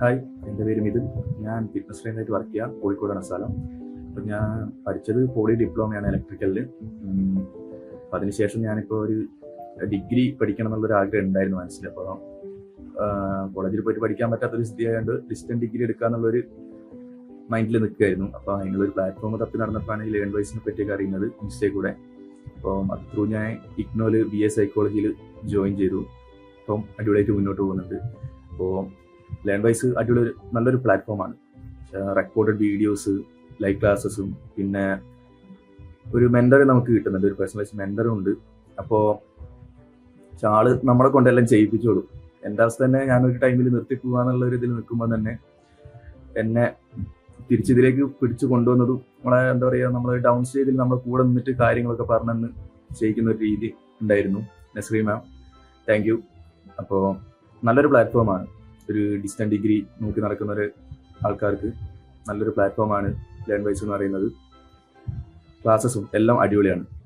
Hi എന്റെ പേര് മിഥുൻ. ഞാൻ ഫിറ്റ്നസ് ട്രെയിനായിട്ട് വർക്ക് ചെയ്യാം. കോഴിക്കോടാണ് സ്ഥലം. അപ്പം ഞാൻ പഠിച്ചത് പോളി ഡിപ്ലോമയാണ് ഇലക്ട്രിക്കലിൽ അപ്പം അതിനുശേഷം ഞാനിപ്പോൾ ഒരു ഡിഗ്രി പഠിക്കണം എന്നുള്ളൊരു ആഗ്രഹം ഉണ്ടായിരുന്നു മനസ്സിൽ. അപ്പോൾ കോളേജിൽ പോയിട്ട് പഠിക്കാൻ പറ്റാത്തൊരു സ്ഥിതി ആയതുകൊണ്ട് ഡിസ്റ്റന്റ് ഡിഗ്രി എടുക്കുക എന്നുള്ളൊരു മൈൻഡിൽ നിൽക്കുകയായിരുന്നു അപ്പോൾ അതിനുള്ളൊരു പ്ലാറ്റ്ഫോം തപ്പി നടന്നപ്പോഴാണ് ഈ ലേൺ വൈസിനെ പറ്റിയൊക്കെ അറിയുന്നത് ഇൻസ്റ്റേ കൂടെ. അപ്പോൾ അത് ത്രൂ ഞാൻ ഇഗ്നോയിൽ ബി എ സൈക്കോളജിയിൽ ജോയിൻ ചെയ്തു. അപ്പം അടിപൊളിയായിട്ട് മുന്നോട്ട് പോകുന്നുണ്ട്. അപ്പോൾ ലേൺ വൈസ് അടിപൊളി നല്ലൊരു പ്ലാറ്റ്ഫോമാണ് റെക്കോർഡഡ് വീഡിയോസ് ലൈവ് ക്ലാസ്സസും പിന്നെ ഒരു മെന്റർ നമുക്ക് കിട്ടുന്നുണ്ട്. ഒരു പേഴ്സണലൈസ് മെന്ററും ഉണ്ട്. അപ്പോൾ ആൾ നമ്മളെ കൊണ്ടെല്ലാം ചെയ്യിപ്പിച്ചോളൂ. എന്റെ അവസ്ഥ തന്നെ ഞാനൊരു ടൈമിൽ നിർത്തി പോകാന്നുള്ള ഒരു ഇതിൽ നിൽക്കുമ്പോൾ തന്നെ എന്നെ തിരിച്ചിതിലേക്ക് പിടിച്ചു കൊണ്ടുവന്നതും നമ്മളെ എന്താ പറയുക നമ്മൾ ഡൗൺ സ്റ്റേജിൽ നമ്മളെ കൂടെ നിന്നിട്ട് കാര്യങ്ങളൊക്കെ പറഞ്ഞെന്ന് ചെയ്യിക്കുന്ന ഒരു രീതി ഉണ്ടായിരുന്നു. നസ്രീ മാം താങ്ക് യു അപ്പോൾ നല്ലൊരു പ്ലാറ്റ്ഫോമാണ് ഒരു ഡിസ്റ്റൻ ഡിഗ്രി നോക്കി നടക്കുന്ന ഒരു ആൾക്കാർക്ക് നല്ലൊരു പ്ലാറ്റ്ഫോമാണ് ലേൺ വൈസ് എന്ന് പറയുന്നത്. ക്ലാസ്സസും എല്ലാം അടിപൊളിയാണ്.